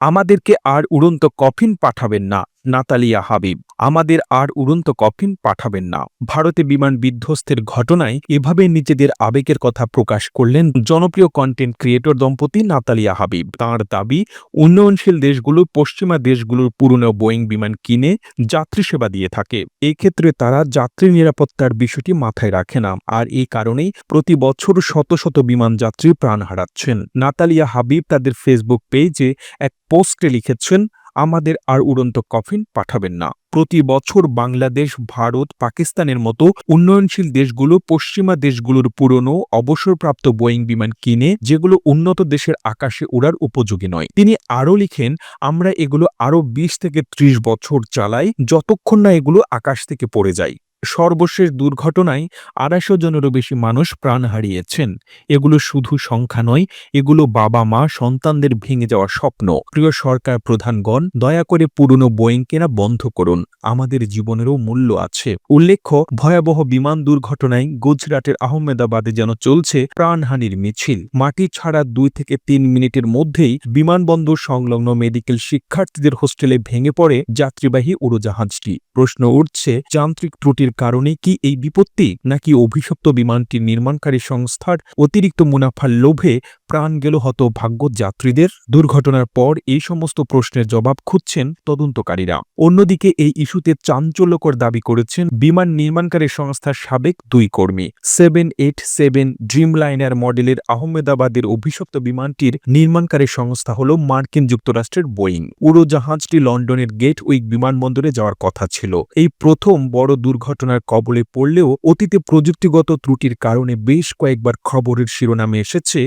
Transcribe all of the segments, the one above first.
আমাদেরকে আর উড়ন্ত কফিন পাঠাবেন না। নাতালিয়া হাবিব, আমাদের আর উড়ন্ত কফিন পাঠাবেন না। ভারতে বিমান বিধ্বস্তের ঘটনায় এভাবে নিজেদের আবেগের কথা প্রকাশ করলেন জনপ্রিয় কন্টেন্ট ক্রিয়েটর দম্পতি নাতালিয়া হাবিব। তাঁর দাবি, উন্নয়নশীল দেশগুলো পশ্চিমা দেশগুলোর পুরনো বোয়িং বিমান কিনে যাত্রী সেবা দিয়ে থাকে। এই ক্ষেত্রে তারা যাত্রী নিরাপত্তার বিষয়টি মাথায় রাখে না। আর এই কারণেই প্রতি বছর শত শত বিমান যাত্রী প্রাণ হারাচ্ছেন। নাতালিয়া হাবিব তাদের ফেসবুক পেজে এক পোস্টে লিখেছেন আমাদের আর উড়ন্ত কফিন পাঠাবেন না। প্রতি বছর বাংলাদেশ, ভারত, পাকিস্তানের মতো উন্নয়নশীল দেশগুলো, পশ্চিমা দেশগুলোর পুরনো, অবসরপ্রাপ্ত বোয়িং বিমান কিনে, যেগুলো উন্নত দেশের আকাশে উড়ার উপযোগী নয়। তিনি আরও লিখেন, আমরা এগুলো আরও বিশ থেকে ত্রিশ বছর চালাই, যতক্ষণ না এগুলো আকাশ থেকে পড়ে যায়। সর্বশেষ দুর্ঘটনায় আড়াইশো জনেরও বেশি মানুষ প্রাণ হারিয়েছেন। এগুলো শুধু সংখ্যা নয়, এগুলো বাবা মা, সন্তানদের ভেঙে যাওয়া স্বপ্ন। প্রিয় সরকার প্রধানগণ, দয়া করে পুরনো বোয়িং কেনা বন্ধ করুন। আমাদের জীবনেরও মূল্য আছে। উল্লেখ্য, ভয়াবহ বিমান দুর্ঘটনায় গুজরাটের আহমেদাবাদে যেন চলছে প্রাণহানির মিছিল। মাটি ছাড়া দুই থেকে তিন মিনিটের মধ্যেই বিমানবন্দর সংলগ্ন মেডিকেল শিক্ষার্থীদের হোস্টেলে ভেঙে পড়ে যাত্রীবাহী উড়োজাহাজটি। প্রশ্ন উঠছে, যান্ত্রিক ত্রুটির কারণে কি এই বিপত্তি? নাকি অভিশপ্ত বিমানটির নির্মাণকারী সংস্থার অতিরিক্ত মুনাফার লোভে প্রাণ গেল হত ভাগ্য যাত্রীদের দুর্ঘটনার পর এই সমস্ত প্রশ্নের জবাব খুঁজছেন তদন্তকারীরা। অন্যদিকে এই ইস্যুতে চাঞ্চল্যকর দাবি করেছেন বিমান নির্মাণকারী সংস্থার সাবেক দুই কর্মী। Seven eight seven dreamliner মডেলের আহমেদাবাদের অভিশপ্ত বিমানটির নির্মাণকারী সংস্থা হল মার্কিন যুক্তরাষ্ট্রের বোয়িং। উড়োজাহাজটি লন্ডনের গেট উইক বিমানবন্দরে যাওয়ার কথা ছিল। এই প্রথম বড় দুর্ঘটনার কবলে পড়লেও অতীতে প্রযুক্তিগত ত্রুটির কারণে বেশ কয়েকবার খবরের শিরোনামে এসেছে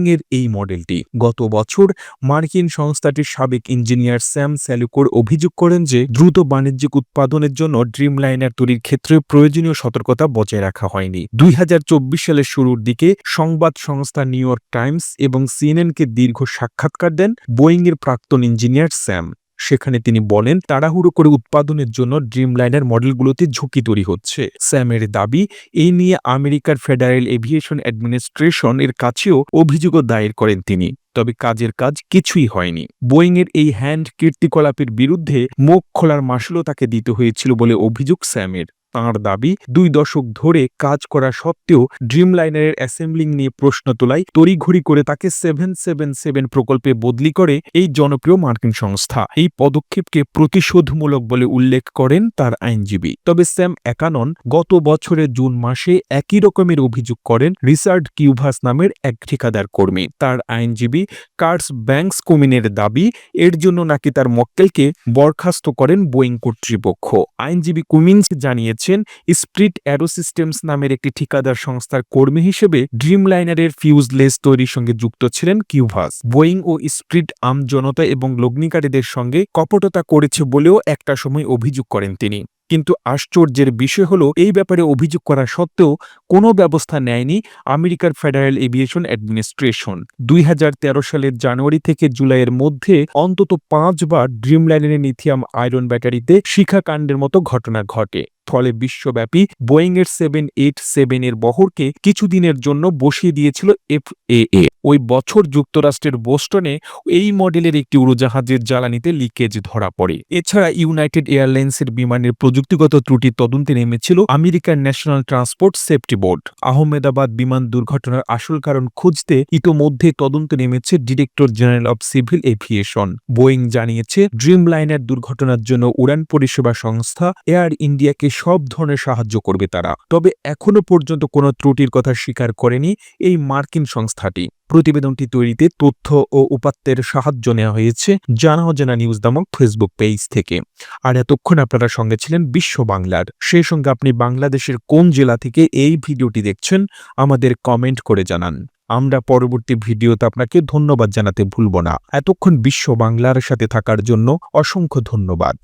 বোয়িংয়ের এই মডেলটি। গত বছর মার্কিন সংস্থাটির সাবেক ইঞ্জিনিয়ার স্যাম স্যালুকোর অভিযোগ করেন যে, দ্রুত বাণিজ্যিক উৎপাদনের জন্য ড্রিম লাইনার তৈরির ক্ষেত্রে প্রয়োজনীয় সতর্কতা বজায় রাখা হয়নি। দুই হাজার চব্বিশ সালের শুরুর দিকে সংবাদ সংস্থা নিউ ইয়র্ক টাইমস এবং সিএনএনকে দীর্ঘ সাক্ষাৎকার দেন বোয়িংয়ের প্রাক্তন ইঞ্জিনিয়ার স্যাম। সেখানে তিনি বলেন, তাড়াহুড়ো করে উৎপাদনের জন্য ড্রিম লাইনের মডেলগুলোতে ঝুঁকি তৈরি হচ্ছে। স্যামের দাবি, এই নিয়ে আমেরিকার ফেডারেল এভিয়েশন অ্যাডমিনিস্ট্রেশন এর কাছেও অভিযোগও দায়ের করেন তিনি। তবে কাজের কাজ কিছুই হয়নি। বোয়িংয়ের এই হ্যান্ড কীর্তিকলাপের বিরুদ্ধে মুখ খোলার মাসুলও তাকে দিতে হয়েছিল বলে অভিযোগ স্যামের। তাঁর দাবি, দুই দশক ধরে কাজ করা সত্ত্বেও ড্রিম লাইনারের অ্যাসেম্বলিং নিয়ে প্রশ্ন তোলায় তড়িঘড়ি করে তাকে সেভেন সেভেন সেভেন প্রকল্পে বদলি করে এই জনপ্রিয় মার্কিন সংস্থা। এই পদক্ষেপকে প্রতিশোধমূলক বলে উল্লেখ করেন তার আইনজীবী। তবে স্যাম একানন গত বছরের জুন মাসে একই রকমের অভিযোগ করেন, রিচার্ড কিউভাস নামের এক ঠিকাদার কর্মী। তার আইনজীবী কার্স ব্যাংকস কুমিনের দাবি, এর জন্য নাকি তার মক্কেলকে বরখাস্ত করেন বোয়িং কর্তৃপক্ষ। আইনজীবী কুমিন্স জানিয়েছেন স্প্রিট অ্যারোসিস্টেমস নামের একটি ঠিকাদার সংস্থার কর্মী হিসেবে ড্রিম লাইনারের ফিউজলেস তৈরির সঙ্গে যুক্ত ছিলেন কিউভাস। বোয়িং ও স্প্রিট আম জনতা এবং লগ্নিকারীদের সঙ্গে কপটতা করেছে বলেও একটা সময় অভিযোগ করেন তিনি। কিন্তু আশ্চর্যের বিষয় হল, এই ব্যাপারে অভিযোগ করা সত্ত্বেও কোনো ব্যবস্থা নেয়নি আমেরিকার ফেডারেল এভিয়েশন অ্যাডমিনিস্ট্রেশন। দুই হাজার তেরো সালের জানুয়ারি থেকে জুলাইয়ের মধ্যে অন্তত পাঁচবার ড্রিম লাইনারের লিথিয়াম আয়রন ব্যাটারিতে শিখাকাণ্ডের মতো ঘটনা ঘটে। ফলে বিশ্বব্যাপী বোয়িং এর সেভেন এইট সেভেন এর বহরকে কিছুদিনের জন্য বসিয়ে দিয়েছিল এফ এ ওই বছর যুক্তরাষ্ট্রের বোস্টনে এই মডেলের একটি উড়োজাহাজের জ্বালানিতে লিকেজ ধরা পড়ে। এছাড়া ইউনাইটেড এয়ারলাইন্সের বিমানের প্রযুক্তিগত ত্রুটি তদন্তে নেমেছিল আমেরিকার national transport safety board. Ahmedabad বিমান দুর্ঘটনার আসল কারণ খুঁজতে ইতোমধ্যে তদন্তে নেমেছে director general of civil aviation. Boeing জানিয়েছে ড্রিম লাইনার দুর্ঘটনার জন্য উড়ান পরিষেবা সংস্থা এয়ার ইন্ডিয়াকে সব ধরনের সাহায্য করবে তারা। তবে এখনও পর্যন্ত কোনো ত্রুটির কথা স্বীকার করেনি এই মার্কিন সংস্থাটি। প্রতিবেদনটি তৈরিতে তথ্য ও উপাত্তের সাহায্য নেওয়া হয়েছে জানা অজানা নিউজ নামক ফেসবুক পেজ থেকে। আর এতক্ষণ আপনারা সঙ্গে ছিলেন বিশ্ব বাংলার। সেই সঙ্গে আপনি বাংলাদেশের কোন জেলা থেকে এই ভিডিওটি দেখছেন আমাদের কমেন্ট করে জানান। আমরা পরবর্তী ভিডিওতে আপনাকে ধন্যবাদ জানাতে ভুলব না। এতক্ষণ বিশ্ব বাংলার সাথে থাকার জন্য অসংখ্য ধন্যবাদ।